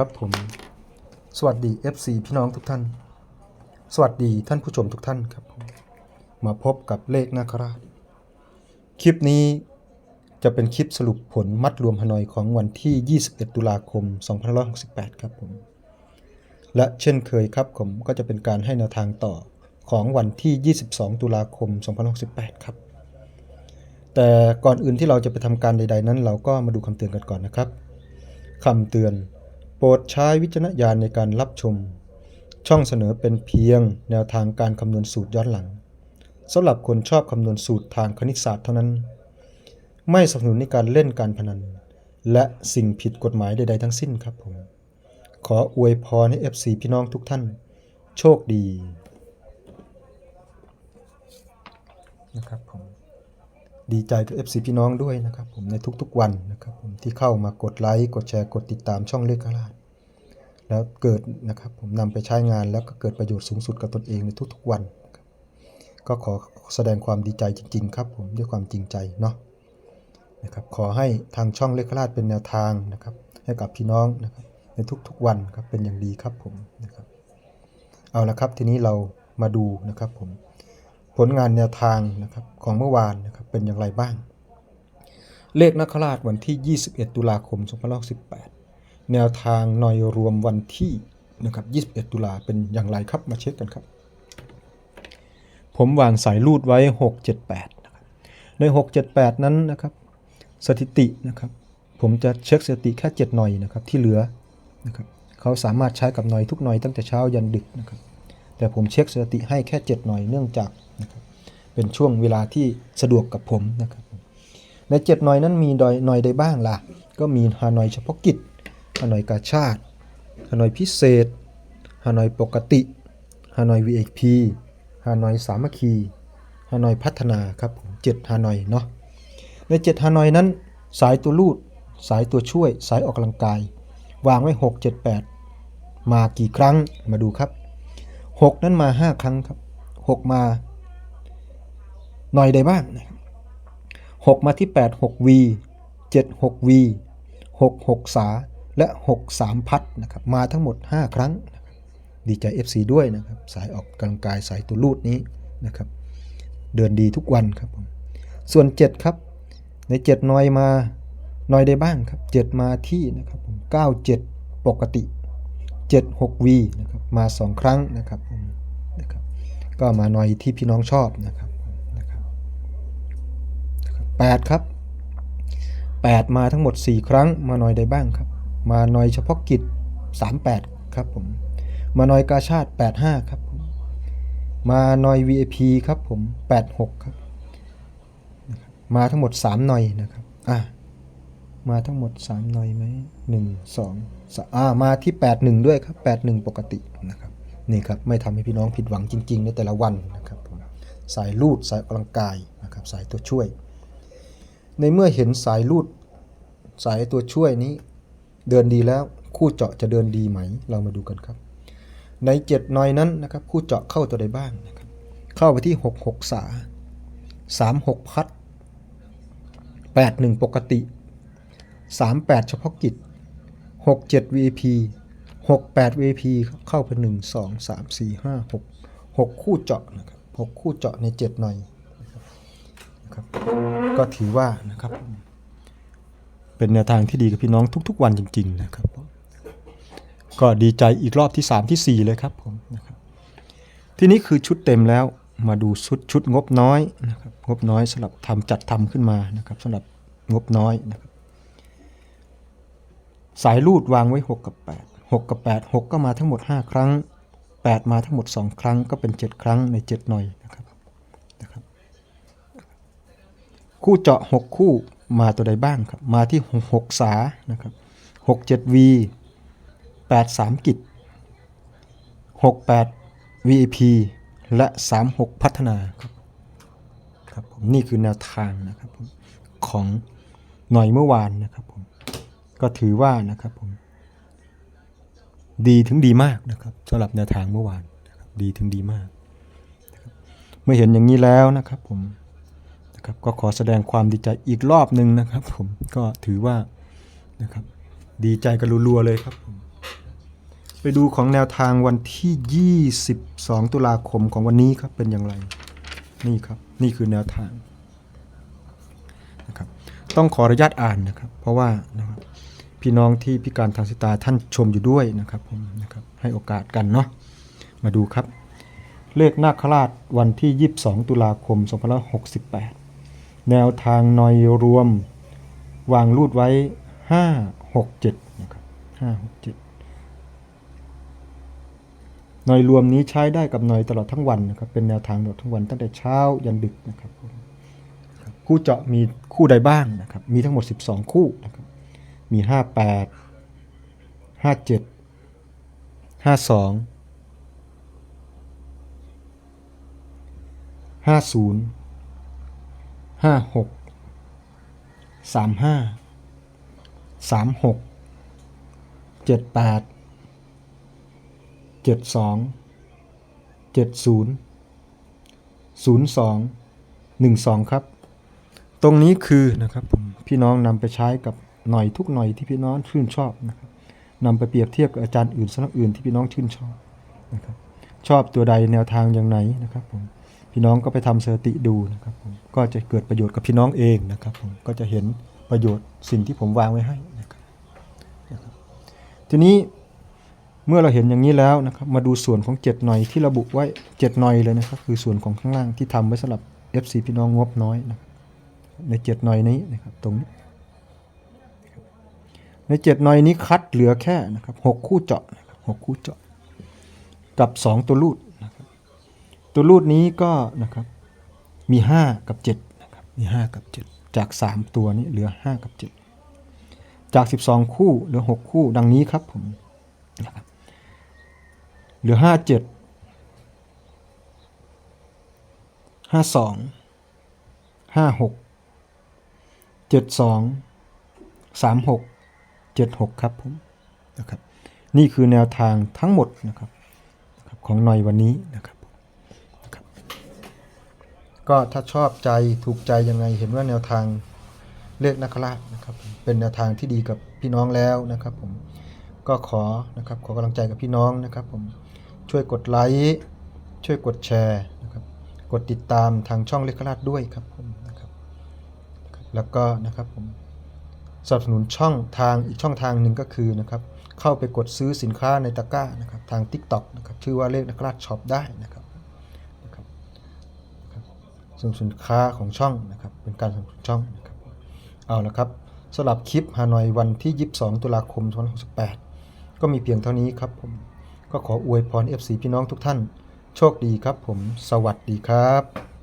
ครับผม สวัสดี FC พี่น้องทุกท่าน สวัสดีท่านผู้ชมทุกท่านครับผมมาพบกับเลขนาคราชคลิปนี้จะเป็นคลิปสรุปผลมัดรวมฮานอยของวันที่ 21 ตุลาคม 2568 ครับผม และเช่นเคยครับผมก็จะเป็นการให้แนวทางต่อของวันที่ 22 ตุลาคม 2568 ครับ แต่ก่อนอื่นที่เราจะไปทำการใด ๆ นั้น เราก็มาดูคำเตือนกันก่อนนะครับคำเตือน โปรดใช้วิจารณญาณในการรับชม ช่องเสนอเป็นเพียงแนวทางการคำนวณสูตรย้อนหลังสำหรับคนชอบคำนวณสูตรทางคณิตศาสตร์เท่านั้น ไม่สนับสนุนในการเล่นการพนัน และสิ่งผิดกฎหมายใดๆทั้งสิ้นครับผม ขออวยพรให้ FC พี่น้องทุกท่าน โชคดีนะครับผม ดีใจกับ FC พี่น้องด้วยนะครับผมในทุกๆวันนะครับผมที่เข้ามากดไลค์กดแชร์กดติดตามช่องเลขกราชแล้วเกิดนะครับผมนำไปใช้งานแล้วก็เกิดประโยชน์สูงสุดกับตนเองในทุกๆวัน ก็ขอแสดงความดีใจจริง ๆ ครับผมด้วยความจริงใจเนาะนะครับขอให้ทางช่องเลขกราชเป็นแนวทางนะครับให้กับพี่น้องนะครับในทุกๆวันครับเป็นอย่างดีครับผมนะครับเอาละครับทีนี้เรามาดูนะครับผม ผลงานแนวทางนะครับของเมื่อวานนะครับเป็นอย่างไรบ้าง เลขนักขราชวันที่ 21 ตุลาคม2518 แนวทางหน่อยรวมวันที่นะครับ21 ตุลาเป็นอย่างไรครับมาเช็คกันครับ ผมวางสายรูดไว้ 678นะครับใน 678 นั้นนะครับสถิตินะครับผมจะเช็คสถิติแค่ 7 หน่อยนะครับที่เหลือนะครับเขาสามารถใช้กับหน่อยทุกหน่อยตั้งแต่เช้ายันดึกนะครับแต่ผมเช็คสถิติให้แค่ 7 หน่อยเนื่องจาก นะครับเป็นช่วงเวลาที่สะดวกกับผมนะครับใน7หน่อยนั้นมีดอยหน่อยใดบ้างล่ะ ก็มีฮานอยเฉพาะกิจฮานอยกาชาติฮานอยพิเศษฮานอยปกติฮานอย VIP ฮานอยสามัคคีฮานอยพัฒนาครับผม7ฮานอยเนาะใน7ฮานอยนั้น สายตัวลูด สายตัวช่วย สายออกกำลังกาย วางไว้ 6 7 8 มากี่ครั้งมาดูครับ 6 นั้นมา 5 ครั้งครับ 6 มา หน่อยใดบ้างนะครับ6มาที่8 6 V 7 6 V 6 6สาและ6 3พัดนะครับมาทั้งหมด5ครั้ง ดีใจ FC ด้วยนะครับสายออกกำลังกายสายตัวลูดนี้นะครับเดินดีทุกวันครับผมส่วน7ครับใน7น้อยมาหน่อยได้บ้างครับ7มาที่นะครับผม97ปกติ 76V นะครับมา2ครั้งนะครับผมนะครับก็มาหน่อยที่พี่น้องชอบนะครับ 8 ครับ 8 มาทั้งหมด 4 ครั้ง มาหน่อยได้บ้างครับ มาหน่อยเฉพาะกิจ 38 ครับผม มาหน่อยกาชาติ 85 ครับผมมาหน่อย VIP ครับผม 86 ครับ มาทั้งหมด 3 หน่อยนะครับ อะ มาทั้งหมด 3 หน่อยไหม1 2 3อ่ามาที่ 81 ด้วยครับ 81 ปกตินะครับ นี่ครับ ไม่ทำให้พี่น้องผิดหวังจริง ๆ ในแต่ละวันนะครับผมสายลูดสายกกำลังกายนะครับ สายตัวช่วย ในเมื่อเห็นสายลูด สายตัวช่วยนี้ เดินดีแล้วคู่เจาะจะเดินดีไหม เรามาดูกันครับ ใน7หน่อยนั้นนะครับ คู่เจาะเข้าตัวใดบ้างนะครับ เข้าไปที่6 6สา3 6พัด8 1ปกติ38เฉพาะกิจ67 VIP 68 VP เข้าไป1 2 3 4 5 6 6คู่เจาะนะครับ6คู่เจาะใน7หน่อย ครับก็ถือว่านะครับ เป็นแนวทางที่ดีกับพี่น้องทุก ๆ วันจริง ๆ นะครับ ก็ดีใจอีกรอบที่ 3 ที่ 4 เลยครับผมนะครับทีนี้คือชุดเต็มแล้วมาดูชุดชุดงบน้อยนะครับงบน้อยสำหรับทำจัดทำขึ้นมานะครับสำหรับงบน้อยนะครับ สายรูดวางไว้ 6 กับ 8 6 กับ 8 6 ก็มาทั้งหมด 5 ครั้ง 8 มาทั้งหมด 2 ครั้งก็เป็น 7 ครั้งใน 7 หน่อยนะครับนะครับ คู่เจาะ 6 คู่มาตัวใดบ้างครับ มาที่ 6 สานะครับ 6 7 V 8 3 กิจ 6 8 VIP และ 3 6 พัฒนาครับครับผมนี่คือแนวทางนะครับผมของหน่อยเมื่อวานนะครับผมก็ถือว่านะครับผมดีถึงดีมากนะครับสำหรับแนวทางเมื่อวานนะครับดีถึงดีมากเมื่อเห็นอย่างนี้แล้วนะครับผม นะครับก็ขอแสดงความดีใจอีกรอบหนึ่งนะครับ ผมก็ถือว่านะครับดีใจกันรัวๆเลยครับผมไปดูของแนวทางวันที่ 22 ตุลาคมของวันนี้ครับเป็นอย่างไรนี่ครับนี่คือแนวทางนะครับต้องขออนุญาตอ่านนะครับ เพราะว่านะครับพี่น้องที่พิการทางสายตาท่านชมอยู่ด้วยนะครับผมนะครับให้โอกาสกันเนาะมาดูครับ เลขนาคราชวันที่ 22 ตุลาคม 2568 แนวทางนอยรวม วางรูดไว้ 5 6 7นะครับ5 6 7หน่อยรวมนี้ใช้ได้กับหน่อยตลอดทั้งวันนะครับเป็นแนวทางตลอดทั้งวันตั้งแต่เช้ายันดึกนะครับครับคู่เจาะมีคู่ใดบ้างนะครับมีทั้งหมด 12 คู่นะครับมี 58 57 52 50 56 35 36 78เจ็ดสองเจ็ดศูนย์ศูนย์สองหนึ่งสองครับ ตรงนี้คือนะครับผมพี่น้องนำไปใช้กับหน่อยทุกหน่อยที่พี่น้องชื่นชอบนะครับนำไปเปรียบเทียบกับอาจารย์อื่นสำนักอื่นที่พี่น้องชื่นชอบนะครับชอบตัวใดแนวทางอย่างไหนนะครับผม พี่น้องก็ไปทำสถิติดูนะครับผมก็จะเกิดประโยชน์กับพี่น้องเองนะครับผมก็จะเห็นประโยชน์สิ่งที่ผมวางไว้ให้นะครับทีนี้เมื่อเราเห็นอย่างนี้แล้วนะครับมาดูส่วนของ7หน่อยที่ระบุไว้7หน่อยเลยนะครับคือส่วนของข้างล่างที่ทำไว้สำหรับ FC พี่น้องงบน้อยนะใน7หน่อยนี้นะครับตรงนี้ใน7หน่อยนี้คัดเหลือแค่นะครับ6คู่เจาะนะครับ6คู่เจาะ กับ 2 ตัวรูด ตัวรูดนี้ก็นะครับมี 5 กับ7นะครับมี 5 กับ 7 จาก 3 ตัวนี้เหลือ 5 กับ 7 จาก 12 คู่เหลือ 6 คู่ดังนี้ครับผมนะครับเหลือห้าเจ็ดห้าสองห้าหกเจ็ดสองสามหกเจ็ดหกครับผมนะครับนี่คือแนวทางทั้งหมดนะครับนะครับของหน่อยวันนี้นะครับนะครับ ก็ถ้าชอบใจถูกใจยังไงเห็นว่าแนวทางเลขนักราชนะครับ เป็นแนวทางที่ดีกับพี่น้องแล้วนะครับ ผมก็ขอนะครับขอกำลังใจกับพี่น้องนะครับ ผมช่วยกดไลค์ช่วยกดแชร์นะครับ กดติดตามทางช่องเลขราชด้วยครับผมนะครับ แล้วก็นะครับผมสนับสนุนช่องทางอีกช่องทางหนึ่งก็คือนะครับ เข้าไปกดซื้อสินค้าในตะกร้านะครับ ทาง TikTok นะครับชื่อว่าเลขนักราชช็อปได้นะครับ สนับสนุนสินค้าของช่องนะครับเป็นการสนับสนุนช่องนะครับเอาละครับสำหรับคลิปฮานอยวันที่ 22 ตุลาคม 2568 ก็มีเพียงเท่านี้ครับผมก็ขออวยพร FC พี่น้องทุกท่าน โชคดีครับผม สวัสดีครับ